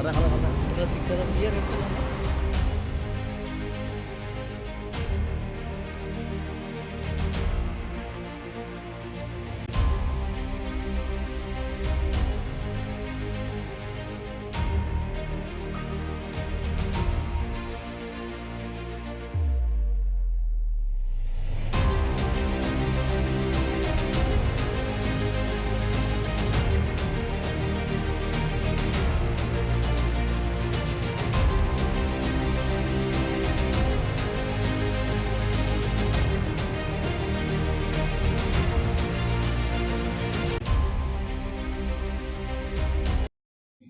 Ahora déjalo, déjalo.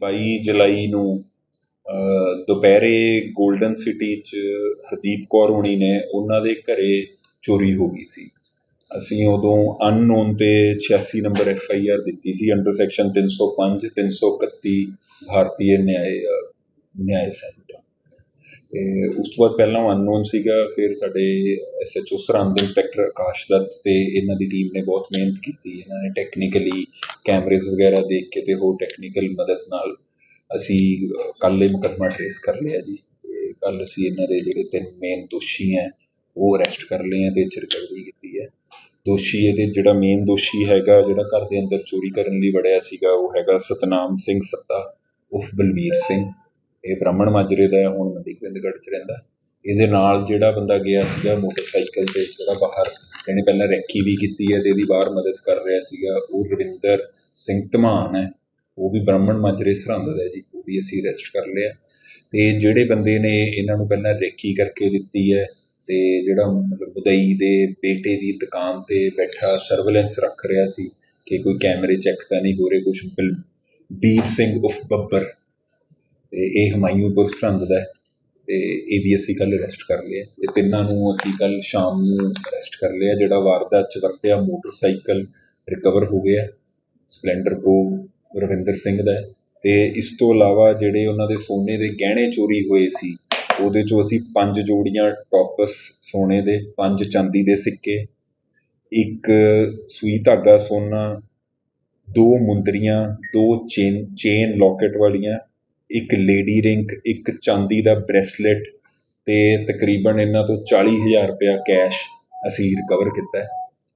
ਬਾਈ ਜੁਲਾਈ ਨੂੰ ਦੁਪਹਿਰੇ golden city ਚ ਹਰਦੀਪ ਕੌਰ ਹੋਣੀ ਨੇ ਉਹਨਾਂ ਦੇ ਘਰੇ ਚੋਰੀ ਹੋ ਗਈ ਸੀ। ਅਸੀਂ ਉਦੋਂ ਅਨਨੋਨ ਤੇ 86 ਨੰਬਰ ਐਫ ਆਈ ਆਰ ਦਿੱਤੀ ਸੀ ਅੰਡਰ ਸੈਕਸ਼ਨ 305 331 ਭਾਰਤੀ ਨਿਆਏ ਅਹ, ਨਿਆਏ ਸੰਹਿਤਾ ਤੇ ਉਸ ਤੋਂ ਬਾਅਦ ਪਹਿਲਾਂ ਅਨਨੋਨ ਸੀਗਾ, ਫਿਰ ਸਾਡੇ S H O Sirhind inspector Akash Dutt ਤੇ ਇਹਨਾਂ ਦੀ ਟੀਮ ਨੇ ਬਹੁਤ ਮਿਹਨਤ ਕੀਤੀ। ਇਹਨਾਂ ਨੇ ਟੈਕਨੀਕਲੀ ਕੈਮਰੇਜ਼ ਵਗੈਰਾ ਦੇਖ ਕੇ ਤੇ ਹੋਰ ਟੈਕਨੀਕਲ ਮਦਦ ਨਾਲ ਅਸੀਂ ਕੱਲ੍ਹ ਇਹ ਮੁਕੱਦਮਾ ਟਰੇਸ ਕਰ ਲਿਆ ਜੀ। ਤੇ ਕੱਲ੍ਹ ਅਸੀਂ ਇਹਨਾਂ ਦੇ ਜਿਹੜੇ ਤਿੰਨ ਮੇਨ ਦੋਸ਼ੀ ਹੈ, ਉਹ ਅਰੈਸਟ ਕਰ ਲਏ ਹੈ ਅਤੇ ਰਿਕਵਰੀ ਕੀਤੀ ਹੈ। ਦੋਸ਼ੀ ਇਹਦੇ ਜਿਹੜਾ ਮੇਨ ਦੋਸ਼ੀ ਹੈਗਾ, ਜਿਹੜਾ ਘਰ ਦੇ ਅੰਦਰ ਚੋਰੀ ਕਰਨ ਲਈ ਵੜਿਆ ਸੀਗਾ, ਉਹ ਹੈਗਾ ਸਤਨਾਮ ਸਿੰਘ ਸੱਤਾ ਉਫ ਬਲਵੀਰ ਸਿੰਘ। ਇਹ ਬ੍ਰਾਹਮਣ ਮਾਜਰੇ ਦਾ ਹੈ, ਹੁਣ ਮੰਡੀ ਗੋਬਿੰਦਗੜ੍ਹ ਚ ਰਹਿੰਦਾ। ਇਹਦੇ ਨਾਲ ਜਿਹੜਾ ਬੰਦਾ ਗਿਆ ਸੀਗਾ ਮੋਟਰਸਾਈਕਲ ਤੇ ਜਿਹੜਾ ਬਾਹਰ ਇਹਨੇ ਪਹਿਲਾਂ ਰੈਕੀ ਵੀ ਕੀਤੀ ਹੈ ਅਤੇ ਇਹਦੀ ਬਾਹਰ ਮਦਦ ਕਰ ਰਿਹਾ ਸੀਗਾ। ਉਹ ਰਵਿੰਦਰ ਸਿੰਘ ਧਮਾਨ ਹੈ। ਉਹ ਵੀ ਬ੍ਰਾਹਮਣ ਮਾਜਰੇ ਸਰਹੰਦ ਦਾ ਜੀ। ਉਹ ਵੀ ਅਸੀਂ ਅਰੈਸਟ ਕਰ ਲਿਆ। ਅਤੇ ਜਿਹੜੇ ਬੰਦੇ ਨੇ ਇਹਨਾਂ ਨੂੰ ਪਹਿਲਾਂ ਰੇਕੀ ਕਰਕੇ ਦਿੱਤੀ ਹੈ ਅਤੇ ਜਿਹੜਾ ਮਤਲਬ ਉਦਈ ਦੇ ਬੇਟੇ ਦੀ ਦੁਕਾਨ ਤੇ ਬੈਠਾ ਸਰਵੇਲੈਂਸ ਰੱਖ ਰਿਹਾ ਸੀ ਕਿ ਕੋਈ ਕੈਮਰੇ ਚੈੱਕ ਤਾਂ ਨਹੀਂ ਹੋ ਰਹੇ ਕੁਛ। ਕੁਝ ਬੀਰ ਸਿੰਘ ਉਫ ਬੱਬਰ ਅਤੇ ਇਹ ਹਮਾਇੂਪੁਰ ਸਰਹੰਦ ਦਾ ਹੈ ਤੇ ਇਹ ਵੀ ਅਸੀਂ ਕੱਲ੍ਹ ਅਰੈਸਟ ਕਰ ਲਿਆ। ਇਹ ਤਿੰਨਾਂ ਨੂੰ ਅਸੀਂ ਕੱਲ੍ਹ ਸ਼ਾਮ ਨੂੰ ਅਰੈਸਟ ਕਰ ਲਿਆ, ਜਿਹੜਾ ਵਾਰਦਾਤ ਚ ਵਰਤਿਆ ਮੋਟਰਸਾਈਕਲ ਰਿਕਵਰ ਹੋ ਗਿਆ, ਸਪਲੈਂਡਰ ਪ੍ਰੋ ਰਵਿੰਦਰ ਸਿੰਘ ਦਾ ਹੈ। ਤੇ ਇਸ ਤੋਂ ਇਲਾਵਾ ਜਿਹੜੇ ਉਹਨਾਂ ਦੇ ਸੋਨੇ ਦੇ ਗਹਿਣੇ ਚੋਰੀ ਹੋਏ ਸੀ, ਉਹਦੇ ਚੋਂ ਅਸੀਂ ਪੰਜ ਜੋੜੀਆਂ ਟੋਪਸ ਸੋਨੇ ਦੇ, ਪੰਜ ਚਾਂਦੀ ਦੇ ਸਿੱਕੇ, ਇੱਕ ਸੂਈ ਧਾਗਾ ਸੋਨਾ, ਦੋ ਮੁੰਦਰੀਆਂ, ਦੋ ਚੇਨ ਚੇਨ ਲੋਕੇਟ ਵਾਲੀਆਂ ਇੱਕ ਲੇਡੀ ਰਿੰਗ ਇੱਕ ਚਾਂਦੀ ਦਾ ਬ੍ਰੈਸਲੇਟ ਤੇ ਤਕਰੀਬਨ ਇਹਨਾਂ ਤੋਂ 40000 ਰੁਪਇਆ ਕੈਸ਼ ਅਸੀਂ ਰਿਕਵਰ ਕੀਤਾ ਹੈ।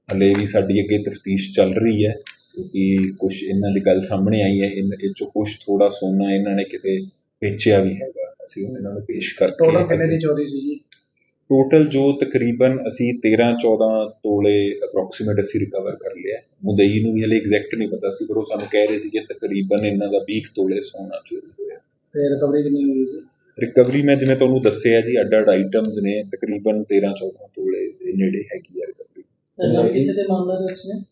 ਹਲੇ ਵੀ ਸਾਡੀ ਅੱਗੇ ਤਫਤੀਸ਼ ਚੱਲ ਰਹੀ ਹੈ ਕਿਉਂਕਿ ਕੁਛ ਇਹਨਾਂ ਦੀ ਗੱਲ ਸਾਹਮਣੇ ਆਈ ਹੈ। ਇਨ- ਇਹ ਚੋਂ ਕੁਛ ਥੋੜਾ ਸੋਨਾ ਇਹਨਾਂ ਨੇ ਕਿਤੇ ਵੇਚਿਆ ਵੀ ਹੈਗਾ। ਅਸੀਂ ਹੁਣ ਇਹਨਾਂ ਨੂੰ ਪੇਸ਼ ਕਰਕੇ ਟੋਟਲ ਕਿੰਨੇ ਦੀ ਚੋਰੀ ਸੀ ਜੀ? ਟੋਟਲ ਜੋ ਤਕਰੀਬਨ ਅਸੀਂ 13 14 ਤੋਲੇ ਅਪਰੋਕਸੀਮੇਟ ਅਸੀਂ ਰਿਕਵਰ ਕਰ ਲਿਆ। ਮੁਦਈ ਨੂੰ ਵੀ ਹਲੇ ਐਗਜ਼ੈਕਟ ਨਹੀਂ ਪਤਾ ਸੀ ਪਰ ਉਹ ਸਾਨੂੰ ਕਹਿ ਰਹੇ ਸੀ ਕਿ ਤਕਰੀਬਨ ਇਹਨਾਂ ਦਾ 20 ਤੋਲੇ ਸੋਨਾ ਚੋਰੀ ਹੋਇਆ। ਤੇ ਰਿਕਵਰੀ ਕਿੰਨੀ ਹੋਈ ਜੀ? ਰਿਕਵਰੀ ਮੈਂ ਜਿਵੇਂ ਤੁਹਾਨੂੰ ਦੱਸਿਆ ਜੀ ਅੱਡ ਅੱਡ ਆਈਟਮਸ ਨੇ ਤਕਰੀਬਨ 13 14 ਤੋਲੇ ਦੇ ਨੇੜੇ ਹੈਗੀ ਆ ਰਿਕਵਰੀ ਕਿਸੇ ਦੇ ਮਾਮਲੇ ਦੇ ਵਿੱਚ ਨੇ?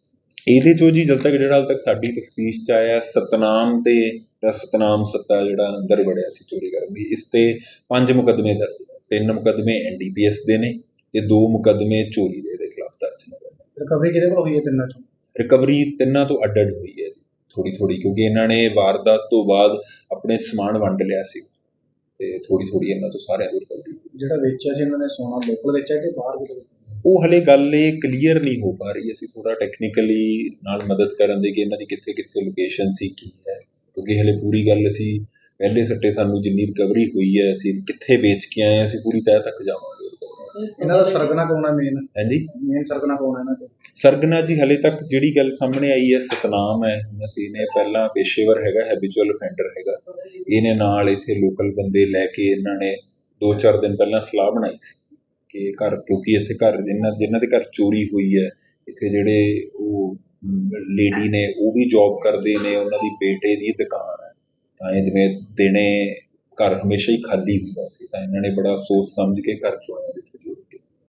ਇਹਦੇ ਚੋਂ ਜੀ ਜਦ ਤੱਕ ਜਿਹੜਾ ਹਾਲ ਤੱਕ ਸਾਡੀ ਤਫਤੀਸ਼ ਚ ਆਇਆ ਸਤਨਾਮ ਤੇ ਸਤਨਾਮ ਸੱਤਾ ਜਿਹੜਾ ਅੰਦਰ ਵੜਿਆ ਸੀ ਚੋਰੀ ਕਰਨ ਲਈ ਇਸ ਤੇ ਪੰਜ ਮੁਕੱਦਮੇ ਦਰਜ ਨੇ। ਤਿੰਨ ਮੁਕੱਦਮੇ ਐਨਡੀਪੀਐਸ ਦੇ ਨੇ ਤੇ ਦੋ ਮੁਕੱਦਮੇ ਚੋਰੀ ਦੇ ਦੇ ਖਿਲਾਫ ਦਰਜ ਨੇ। ਰਿਕਵਰੀ ਕਿਹਦੇ ਕੋਲ ਹੋਈ ਹੈ ਤਿੰਨਾਂ ਚੋਂ? ਰਿਕਵਰੀ ਤਿੰਨਾਂ ਤੋਂ ਅੱਡ ਅੱਡ ਹੋਈ ਹੈ ਜੀ ਥੋੜੀ ਥੋੜੀ ਕਿਉਂਕਿ ਇਹਨਾਂ ਨੇ ਵਾਰਦਾਤ ਤੋਂ ਬਾਅਦ ਆਪਣੇ ਸਮਾਨ ਵੰਡ ਲਿਆ ਸੀ ਤੇ ਥੋੜੀ ਥੋੜੀ ਇਹਨਾਂ ਤੋਂ ਸਾਰਿਆਂ ਦੀ ਰਿਕਵਰੀ ਜਿਹੜਾ ਵੇਚਿਆ ਸੀ ਇਹਨਾਂ ਨੇ ਸੋਨਾ ਲੋਕਲ ਵੇਚਿਆ ਕਿ ਬਾਹਰ ਕਿਤੇ ਉਹ ਹਲੇ ਗੱਲ ਇਹ ਕਲੀਅਰ ਨਹੀਂ ਹੋ ਪਾ ਰਹੀ ਅਸੀਂ ਥੋੜਾ ਟੈਕਨੀਕਲੀ ਨਾਲ ਮਦਦ ਕਰਨ ਦੇ ਕਿ ਇਹਨਾਂ ਦੀ ਕਿੱਥੇ ਕਿੱਥੇ ਲੋਕੇਸ਼ਨ ਸੀ ਕੀ ਹੈ ਕਿਉਂਕਿ ਹਲੇ ਪੂਰੀ ਗੱਲ ਅਸੀਂ ਪਹਿਲੇ ਸੱਟੇ ਸਾਨੂੰ ਜਿੰਨੀ ਰਿਕਵਰੀ ਹੋਈ ਹੈ ਅਸੀਂ ਕਿੱਥੇ ਵੇਚ ਕੇ ਆਏ ਹਾਂ ਅਸੀਂ ਪੂਰੀ ਤਹਿ ਤੱਕ ਜਾਵਾਂਗੇ। ਇਹਨਾਂ ਦਾ ਸਰਗਨਾ ਕੌਣ ਹੈ ਮੇਨ ਹਾਂਜੀ? ਮੇਨ ਸਰਗਨਾ ਕੌਣ ਹੈ ਇਹਨਾਂ ਦਾ? ਸਰਗਨਾ ਜੀ ਹਲੇ ਤੱਕ ਜਿਹੜੀ ਗੱਲ ਸਾਹਮਣੇ ਆਈ ਹੈ ਸਤਨਾਮ ਹੈ। ਅਸੀਂ ਨੇ ਪਹਿਲਾਂ ਪੇਸ਼ੇਵਰ ਹੈਗਾ ਹੈਬਿਚੁਅਲ ਅਫੈਂਡਰ ਹੈਗਾ। ਇਹਨੇ ਨਾਲ ਇੱਥੇ ਲੋਕਲ ਬੰਦੇ ਲੈ ਕੇ ਇਹਨਾਂ ਨੇ 2-4 ਦਿਨ ਪਹਿਲਾਂ ਸਲਾਹ ਬਣਾਈ ਸੀ ਕਿ ਘਰ ਕਿਉਂਕਿ ਇੱਥੇ ਘਰ ਜਿਨ੍ਹਾਂ ਜਿਨ੍ਹਾਂ ਦੇ ਘਰ ਚੋਰੀ ਹੋਈ ਹੈ ਇੱਥੇ ਜਿਹੜੇ ਉਹ ਲੇਡੀ ਨੇ ਉਹ ਵੀ ਜੌਬ ਕਰਦੇ ਨੇ ਉਹਨਾਂ ਦੀ ਬੇਟੇ ਦੀ ਦੁਕਾਨ ਤਾਂ ਇਹ ਜਿਵੇਂ ਦੇਣੇ ਘਰ ਹਮੇਸ਼ਾ ਹੀ ਖਾਲੀ ਹੁੰਦਾ ਸੀ, ਤਾਂ ਇਹਨਾਂ ਨੇ ਬੜਾ ਸੋਚ ਸਮਝ ਕੇ ਘਰ ਚੋਣਿਆ ਜਿੱਥੇ ਚੋਰੀ